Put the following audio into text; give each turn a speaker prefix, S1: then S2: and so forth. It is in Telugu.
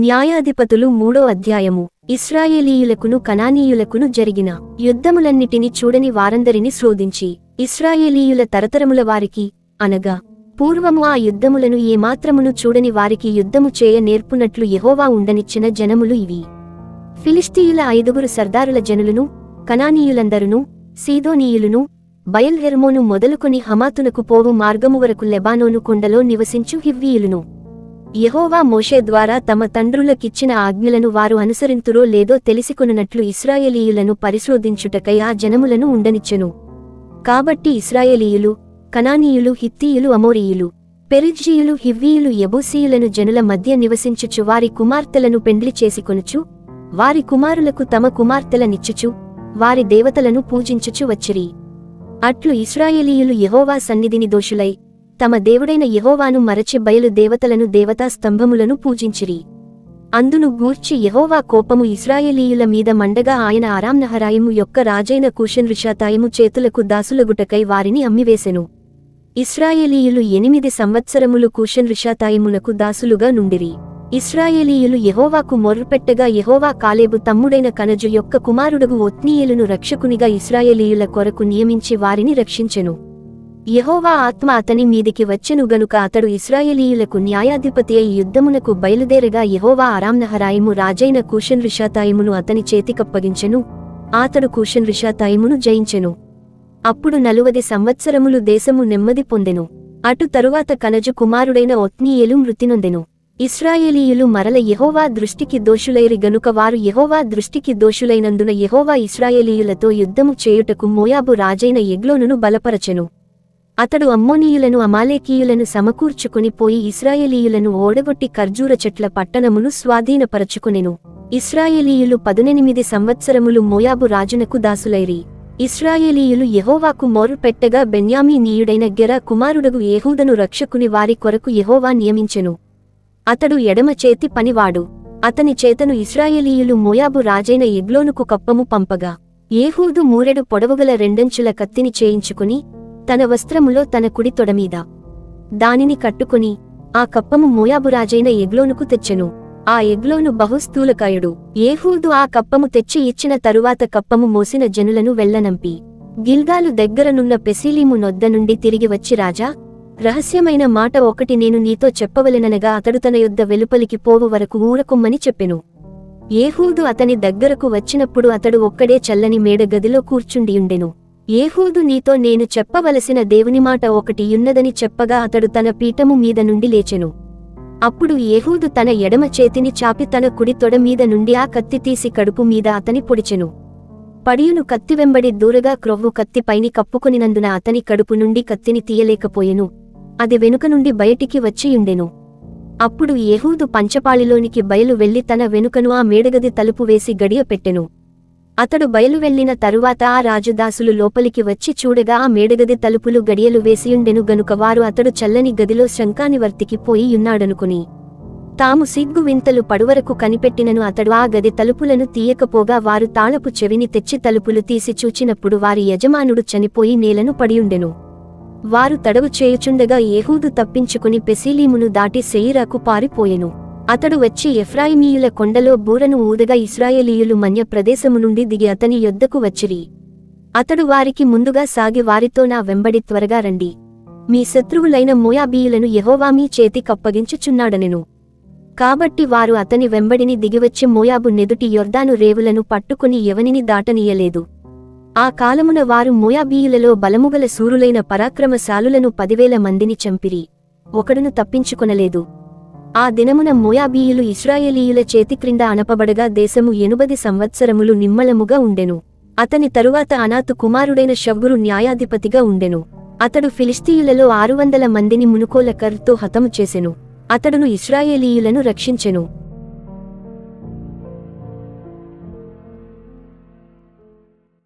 S1: న్యాయాధిపతులు మూడో అధ్యాయము ఇస్రాయేలీయులకును కనానీయులకును జరిగిన యుద్ధములన్నిటిని చూడని వారందరిని శ్రోధించి ఇస్రాయేలీయుల తరతరముల వారికి అనగా పూర్వము ఆ యుద్ధములను ఏమాత్రమును చూడని వారికి యుద్ధము చేయ నేర్పునట్లు యహోవా ఉండనిచ్చిన జనములు ఇవి ఫిలిస్తీయుల ఐదుగురు సర్దారుల జనులను కనానీయులందరును సీదోనీయులను బయల్హెర్మోను మొదలుకొని హమాతునకు పోవు మార్గము వరకు లెబానోను కొండలో నివసించు హివ్వీయులను యహోవా మోషే ద్వారా తమ తండ్రులకిచ్చిన ఆజ్ఞలను వారు అనుసరింతురో లేదో తెలిసికొనున్నట్లు ఇస్రాయేలీయులను పరిశోధించుటకై ఆ జనములను ఉండనిచ్చెను కాబట్టి ఇస్రాయేలీయులు కనానీయులు హిత్తీయులు అమోరీయులు పెరిజ్జీయులు హివ్వీయులు యబూసీయులను జనుల మధ్య నివసించుచు వారి కుమార్తెలను పెండ్లి చేసికొనుచు వారి కుమారులకు తమ కుమార్తెలనిచ్చుచు వారి దేవతలను పూజించుచు వచ్చిరి అట్లు ఇస్రాయేలీయులు యహోవా సన్నిధిని దోషులై తమ దేవుడైన యహోవాను మరచి బయలు దేవతలను దేవతా స్తంభములను పూజించిరి అందును గూర్చి యహోవా కోపము ఇస్రాయేలీయుల మీద మండగా ఆయన ఆరాంనహరాయము యొక్క రాజైన కూషన్ రిషాతాయము చేతులకు దాసులగుటకై వారిని అమ్మివేశెను ఇస్రాయేలీయులు ఎనిమిది సంవత్సరములు కూషన్ రిషాతాయమునకు దాసులుగా నుండిరి ఇస్రాయేలీయులు యహోవాకు మొర్రుపెట్టగా యహోవా కాలేబు తమ్ముడైన కనజు యొక్క కుమారుడుగు ఒత్నీయులను రక్షకునిగా ఇస్రాయేలీయుల కొరకు నియమించి వారిని రక్షించెను యహోవా ఆత్మ అతని మీదికి వచ్చెను గనుక అతడు ఇస్రాయేలీయులకు న్యాయాధిపతి అయి యుద్ధమునకు బయలుదేరగా యహోవా ఆరాంనహరాయము రాజైన కూషన్ రిషాతాయిమును అతని చేతికప్పగించెను అతడు కూషన్ రిషాతాయిమును జయించెను అప్పుడు నలువది సంవత్సరములు దేశము నెమ్మది పొందెను అటు తరువాత కనజు కుమారుడైన ఒత్నీయేలు మృతినొందెను ఇస్రాయేలీయులు మరల యహోవా దృష్టికి దోషులైరి గనుక వారు యహోవా దృష్టికి దోషులైనందున యహోవా ఇస్రాయేలీయులతో యుద్ధము చేయుటకు మోయాబు రాజైన ఎగ్లోనును బలపరచెను అతడు అమ్మోనీయులను అమాలేకీయులను సమకూర్చుకుని పోయి ఇస్రాయేలీయులను ఓడగొట్టి ఖర్జూర చెట్ల పట్టణమును స్వాధీనపరచుకునెను ఇస్రాయేలీయులు పదునెనిమిది సంవత్సరములు మోయాబు రాజునకు దాసులైరి ఇస్రాయేలీయులు యహోవాకు మోరు పెట్టగా బెన్యామీనీయుడైన గెర కుమారుడగు ఏహూదను రక్షకుని వారి కొరకు యహోవా నియమించెను అతడు ఎడమ చేతి పనివాడు అతని చేతను ఇస్రాయేలీయులు మోయాబు రాజైన ఎగ్లోనుకు కప్పము పంపగా ఏహూదు మూరెడు పొడవుగల రెండంచుల కత్తిని చేయించుకుని తన వస్త్రములో తన కుడి తొడమీద దానిని కట్టుకుని ఆ కప్పము మోయాబురాజైన ఎగ్లోనుకు తెచ్చెను ఆ ఎగ్లోను బహుస్థూలకాయుడు ఏహూదు ఆ కప్పము తెచ్చి ఇచ్చిన తరువాత కప్పము మోసిన జనులను వెళ్లనంపి గిల్గాలు దగ్గరనున్న పెసీలీము నొద్ద నుండి తిరిగి వచ్చి రాజా రహస్యమైన మాట ఒకటి నేను నీతో చెప్పవలెననగా అతడు తన యుద్ధ వెలుపలికి పోవు వరకు ఊరకుమ్మని చెప్పెను ఏహూదు అతని దగ్గరకు వచ్చినప్పుడు అతడు ఒక్కడే చల్లని మేడ గదిలో కూర్చుండియుండెను ఏహూదు నీతో నేను చెప్పవలసిన దేవునిమాట ఒకటి యున్నదని చెప్పగా అతడు తన పీఠము మీద నుండి లేచెను అప్పుడు ఏహూదు తన ఎడమ చేతిని చాపి తన కుడి తొడ మీద నుండి ఆ కత్తి తీసి కడుపు మీద అతని పొడిచెను పడియును కత్తి వెంబడి దూరగా క్రొవ్వు కత్తిపైని కప్పుకొనినందున అతని కడుపు నుండి కత్తిని తీయలేకపోయెను అది వెనుక నుండి బయటికి వచ్చియుండెను అప్పుడు ఏహూదు పంచపాళిలోనికి బయలు వెళ్లి తన వెనుకను ఆ మేడగది తలుపు వేసి గడియ పెట్టెను అతడు బయలువెళ్లిన తరువాత ఆ రాజుదాసులు లోపలికి వచ్చి చూడగా ఆ మేడగది తలుపులు గడియలు వేసియుండెను గనుక వారు అతడు చల్లని గదిలో శంఖానివర్తికి పోయి యున్నాడనుకుని తాము సిగ్గు వింతలు పడువరకు కనిపెట్టినను అతడు ఆ గది తలుపులను తీయకపోగా వారు తాళపు చెవిని తెచ్చి తలుపులు తీసి చూచినప్పుడు వారి యజమానుడు చనిపోయి నేలను పడియుండెను వారు తడవు చేయుచుండగా ఏహూదు తప్పించుకుని పెసీలీమును దాటి శయీరాకు పారిపోయెను అతడు వచ్చి ఎఫ్రాయిమీయుల కొండలో బూరను ఊదగా ఇస్రాయేలీయులు మన్య ప్రదేశము నుండి దిగి అతని యొద్దకు వచ్చిరి అతడు వారికి ముందుగా సాగి వారితో నా వెంబడి త్వరగా రండి మీ శత్రువులైన మోయాబీయులను యహోవామీ చేతి కప్పగించుచున్నాడనెను కాబట్టి వారు అతని వెంబడిని దిగివచ్చి మోయాబు నెదుటి యొర్దాను రేవులను పట్టుకుని ఎవనిని దాటనీయలేదు ఆ కాలమున వారు మోయాబీయులలో బలముగల సూరులైన పరాక్రమశాలులను పదివేల మందిని చంపిరి ఒకడును తప్పించుకొనలేదు ఆ దినమున మోయాబీయులు ఇస్రాయేలీయుల చేతి క్రింద అనపబడగా దేశము ఎనుబది సంవత్సరములు నిమ్మలముగా ఉండెను అతని తరువాత అనాథు కుమారుడైన షవ్వురు న్యాయాధిపతిగా ఉండెను అతడు ఫిలిస్తీయులలో ఆరు వందల మందిని మునుకోల కర్తో హతము చేసెను అతడును ఇస్రాయేలీయులను రక్షించెను